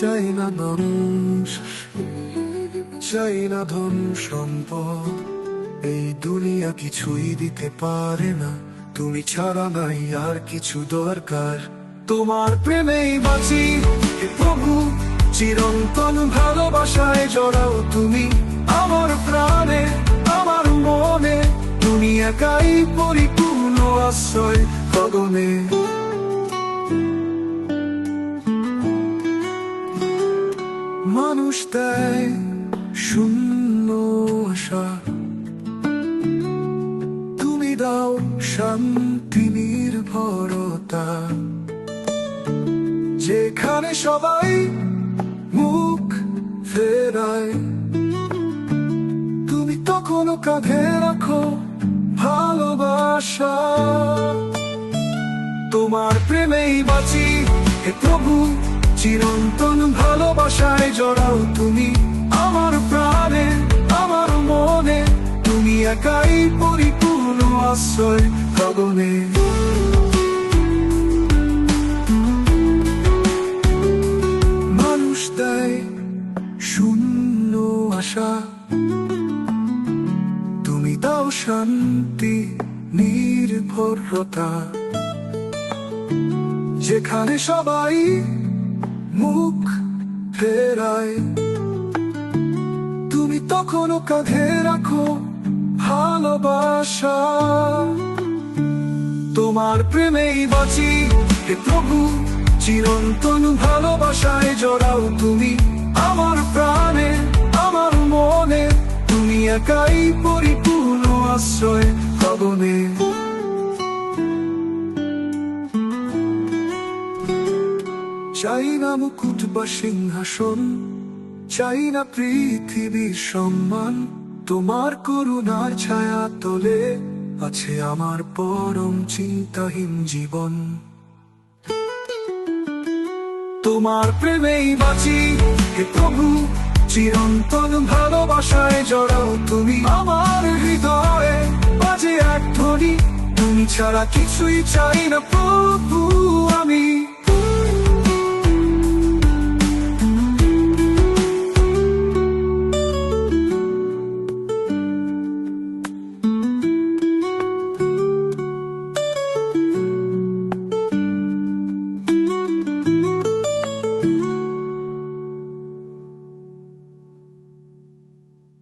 চাই না ধন চাই না ধন সম্পদ। এই দুনিয়া কিছুই দিতে পারে না, তুমি ছাড়া নাই আর কিছু দরকার। তোমার প্রেমেই বাঁচি প্রভু, চিরন্তন ভালোবাসায় জড়াও তুমি আমার প্রাণে, আমার মনে। তুমি একাই পরিপূর্ণ আশ্রয় গগনে। শূন্য আশা। তুমি দাও শান্তি নির্ভরতা। যেখানে সবাই মুখ ফেরায়, তুমি তখনও কাঁধে রাখো ভালোবাসা। তোমার প্রেমেই বাঁচি হে প্রভু, চিরন্তন ভালোবাসায় জড়াও তুমি। একাই পরিপূর্ণ আশ্রয় গগনে। মানুষ দেয় শূন্য আশা। তুমি দাও শান্তি, নির্ভরতা। যেখানে সবাই মুখ ফেরায়। তুমি তখনও কাঁধে রাখো ভালোবাসা। তোমার প্রেমেই বাঁচি, হে প্রভু, চিরন্তন ভালোবাসায় জড়াও তুমি আমার প্রাণে, আমার মনে। তুমি একাই পরিপূর্ণ আশ্রয় গগনে। চাই না মুকুট বা সিংহাসন, চাই না পৃথিবীর সম্মান। তোমার করুণার ছায়া তোলে আছে আমার পরম চিন্তাহীন জীবন। তোমার প্রেমেই বাঁচি, হে প্রভু, চিরন্তন ভালোবাসায় জড়াও তুমি আমার হৃদয়ে। বাজে এক ধ্বনি, তুমি ছাড়া কিছুই চাই না প্রভু আমি।